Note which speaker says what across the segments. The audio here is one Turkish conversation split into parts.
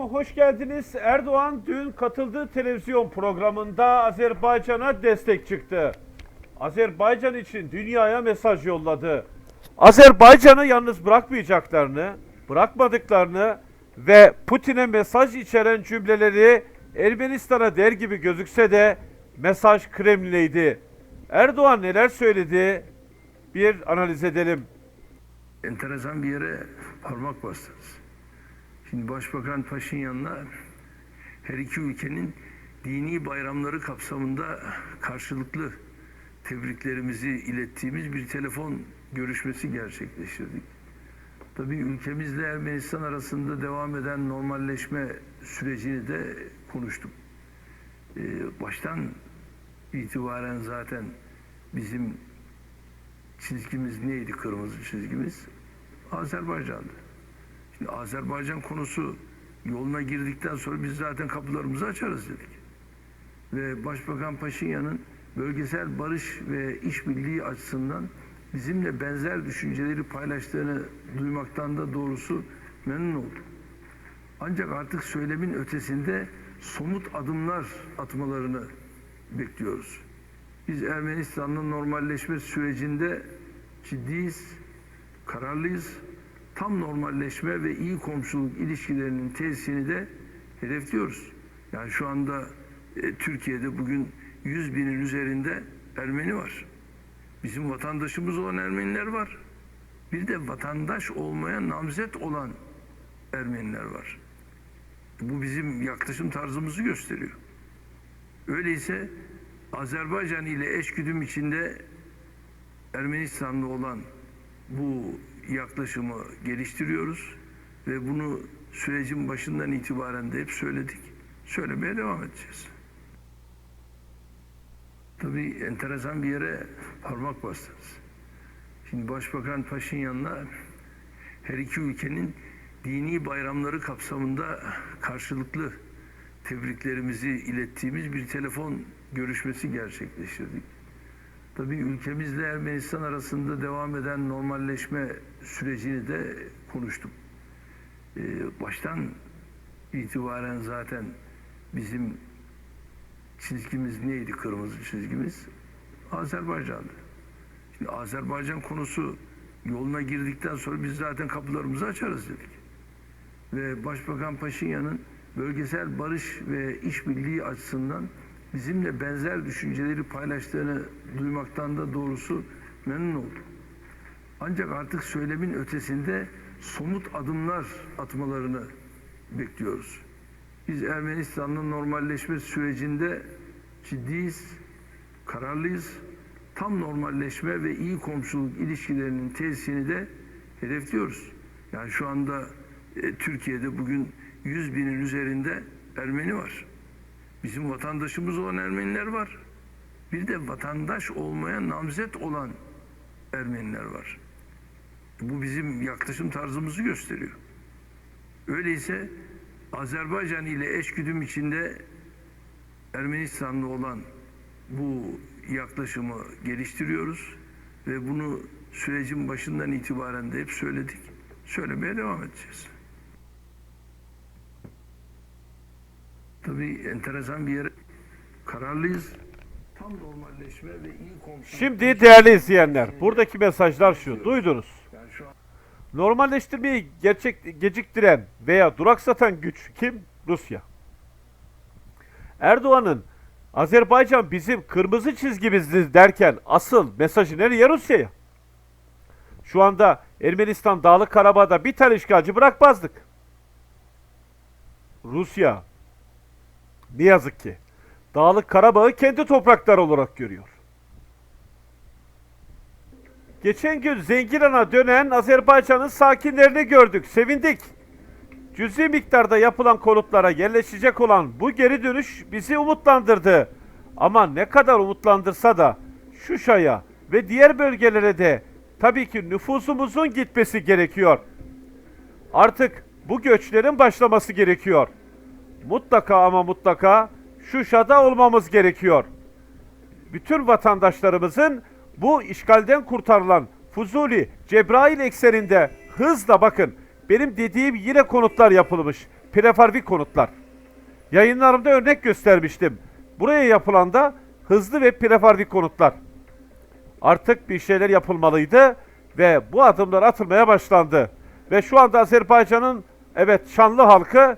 Speaker 1: Hoş geldiniz. Erdoğan dün katıldığı televizyon programında Azerbaycan'a destek çıktı. Azerbaycan için dünyaya mesaj yolladı. Azerbaycan'ı yalnız bırakmayacaklarını, bırakmadıklarını ve Putin'e mesaj içeren cümleleri Ermenistan'a der gibi gözükse de mesaj Kremlin'eydi. Erdoğan neler söyledi? Bir analiz edelim.
Speaker 2: enteresan bir yere parmak bastınız. Şimdi Başbakan Paşinyan'la her iki ülkenin dini bayramları kapsamında karşılıklı tebriklerimizi ilettiğimiz bir telefon görüşmesi gerçekleştirdik. Tabii ülkemizle Ermenistan arasında devam eden normalleşme sürecini de konuştuk. Ee, baştan itibaren zaten bizim çizgimiz neydi kırmızı çizgimiz? Azerbaycan'dı. Şimdi Azerbaycan konusu yoluna girdikten sonra biz zaten kapılarımızı açarız dedik. Ve Başbakan Paşinyan'ın bölgesel barış ve işbirliği açısından bizimle benzer düşünceleri paylaştığını duymaktan da doğrusu memnun oldum. Ancak artık söylemin ötesinde somut adımlar atmalarını bekliyoruz. Biz Ermenistan'la normalleşme sürecinde ciddiyiz, kararlıyız. Tam normalleşme ve iyi komşuluk ilişkilerinin tesisini de hedefliyoruz. Yani şu anda e, Türkiye'de bugün 100 binin üzerinde Ermeni var. Bizim vatandaşımız olan Ermeniler var. Bir de vatandaş olmaya namzet olan Ermeniler var. Bu bizim yaklaşım tarzımızı gösteriyor. Öyleyse Azerbaycan ile eşgüdüm içinde Ermenistan'da olan bu yaklaşımı geliştiriyoruz ve bunu sürecin başından itibaren de hep söyledik. Söylemeye devam edeceğiz. Tabii enteresan bir yere parmak bastınız. Şimdi Başbakan Paşinyan'la her iki ülkenin dini bayramları kapsamında karşılıklı tebriklerimizi ilettiğimiz bir telefon görüşmesi gerçekleştirdik. Tabii ülkemizle Ermenistan arasında devam eden normalleşme sürecini de konuştuk. Ee, baştan itibaren zaten bizim çizgimiz neydi kırmızı çizgimiz? Azerbaycan'dı. Şimdi Azerbaycan konusu yoluna girdikten sonra biz zaten kapılarımızı açarız dedik. Ve Başbakan Paşinyan'ın bölgesel barış ve işbirliği açısından bizimle benzer düşünceleri paylaştığını duymaktan da doğrusu memnun oldum. Ancak artık söylemin ötesinde somut adımlar atmalarını bekliyoruz. Biz Ermenistan'la normalleşme sürecinde ciddiyiz, kararlıyız. Tam normalleşme ve iyi komşuluk ilişkilerinin tesisini de hedefliyoruz. Yani şu anda e, Türkiye'de bugün 100 binin üzerinde Ermeni var. Bizim vatandaşımız olan Ermeniler var. Bir de vatandaş olmaya namzet olan Ermeniler var. Bu bizim yaklaşım tarzımızı gösteriyor. Öyleyse Azerbaycan ile eşgüdüm içinde Ermenistan'da olan bu yaklaşımı geliştiriyoruz ve bunu sürecin başından itibaren de hep söyledik. Söylemeye devam edeceğiz. Tabii enteresan bir yere kararlıyız. Tam normalleşme ve iyi komşuluk.
Speaker 1: Şimdi değerli izleyenler, buradaki mesajlar şu. Duydunuz. Normalleştirmeyi gerçek geciktiren veya duraksatan güç kim? Rusya. Erdoğan'ın Azerbaycan bizim kırmızı çizgimizdir derken asıl mesajı nereye Rusya'ya? Şu anda Ermenistan Dağlık Karabağ'da bir tane işgalci bırakmazdık. Rusya ne yazık ki Dağlık Karabağ'ı kendi toprakları olarak görüyor. Geçen gün Zengiran'a dönen Azerbaycan'ın sakinlerini gördük, sevindik. Cüzi miktarda yapılan konutlara yerleşecek olan bu geri dönüş bizi umutlandırdı. Ama ne kadar umutlandırsa da Şuşa'ya ve diğer bölgelere de tabii ki nüfusumuzun gitmesi gerekiyor. Artık bu göçlerin başlaması gerekiyor. Mutlaka ama mutlaka Şuşa'da olmamız gerekiyor bütün vatandaşlarımızın bu işgalden kurtarılan Fuzuli, Cebrail ekseninde hızla bakın benim dediğim yine konutlar yapılmış. prefabrik konutlar. Yayınlarımda örnek göstermiştim. Buraya yapılan da hızlı ve prefabrik konutlar. Artık bir şeyler yapılmalıydı ve bu adımlar atılmaya başlandı. Ve şu anda Azerbaycan'ın evet şanlı halkı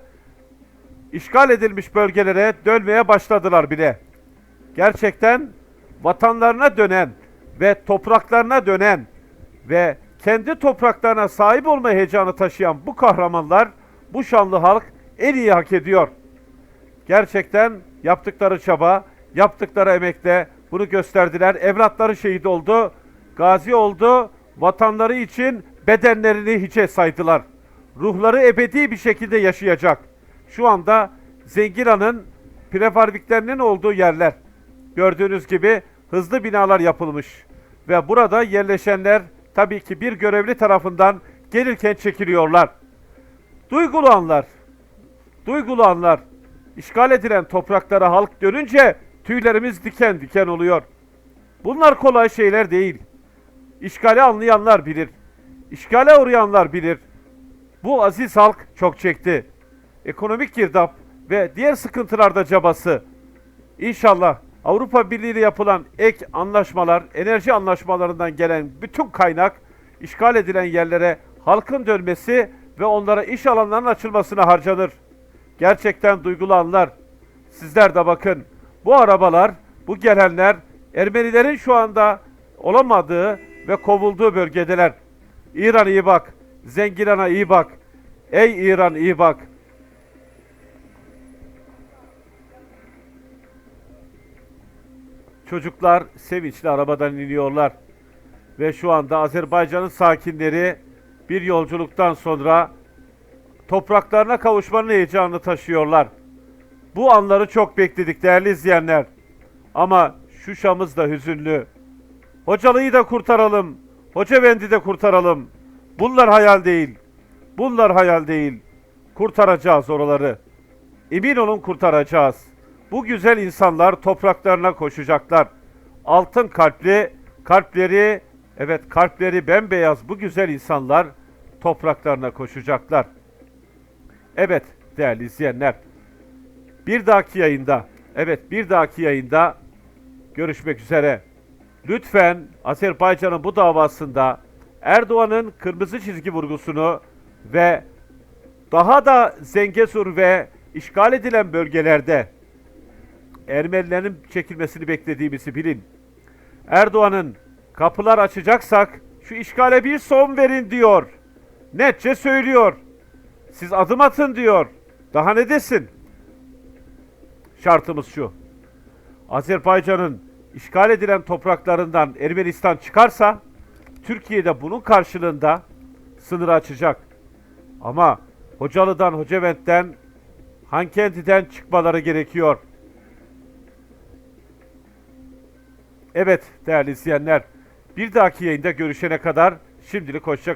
Speaker 1: işgal edilmiş bölgelere dönmeye başladılar bile. Gerçekten vatanlarına dönen ve topraklarına dönen ve kendi topraklarına sahip olma heyecanı taşıyan bu kahramanlar, bu şanlı halk en iyi hak ediyor. Gerçekten yaptıkları çaba, yaptıkları emekle bunu gösterdiler. Evlatları şehit oldu, gazi oldu, vatanları için bedenlerini hiçe saydılar. Ruhları ebedi bir şekilde yaşayacak. Şu anda Zengiran'ın prefabriklerinin olduğu yerler. Gördüğünüz gibi hızlı binalar yapılmış. Ve burada yerleşenler tabii ki bir görevli tarafından gelirken çekiliyorlar. Duygulu anlar. Duygulu anlar. İşgal edilen topraklara halk dönünce tüylerimiz diken diken oluyor. Bunlar kolay şeyler değil. İşgali anlayanlar bilir. İşgale uğrayanlar bilir. Bu aziz halk çok çekti. Ekonomik girdap ve diğer sıkıntılarda cabası. İnşallah Avrupa Birliği ile yapılan ek anlaşmalar, enerji anlaşmalarından gelen bütün kaynak işgal edilen yerlere halkın dönmesi ve onlara iş alanlarının açılmasına harcanır. Gerçekten duygulu anlar. Sizler de bakın. Bu arabalar, bu gelenler Ermenilerin şu anda olamadığı ve kovulduğu bölgedeler. İran iyi bak. Zengiran'a iyi bak. Ey İran iyi bak. Çocuklar sevinçli arabadan iniyorlar. Ve şu anda Azerbaycan'ın sakinleri bir yolculuktan sonra topraklarına kavuşmanın heyecanını taşıyorlar. Bu anları çok bekledik değerli izleyenler. Ama şu Şam'ız da hüzünlü. Hocalı'yı da kurtaralım. Hoca de kurtaralım. Bunlar hayal değil. Bunlar hayal değil. Kurtaracağız oraları. Emin olun kurtaracağız. Bu güzel insanlar topraklarına koşacaklar. Altın kalpli, kalpleri, evet kalpleri bembeyaz bu güzel insanlar topraklarına koşacaklar. Evet değerli izleyenler. Bir dahaki yayında, evet bir dahaki yayında görüşmek üzere. Lütfen Azerbaycan'ın bu davasında Erdoğan'ın kırmızı çizgi vurgusunu ve daha da Zengesur ve işgal edilen bölgelerde Ermenilerin çekilmesini beklediğimizi bilin. Erdoğan'ın kapılar açacaksak şu işgale bir son verin diyor. Netçe söylüyor. Siz adım atın diyor. Daha ne desin? Şartımız şu. Azerbaycan'ın işgal edilen topraklarından Ermenistan çıkarsa Türkiye'de bunun karşılığında sınır açacak. Ama Hocalı'dan, Hocavent'ten, Hankendi'den çıkmaları gerekiyor. Evet değerli izleyenler, bir dahaki yayında görüşene kadar şimdilik hoşça kalın.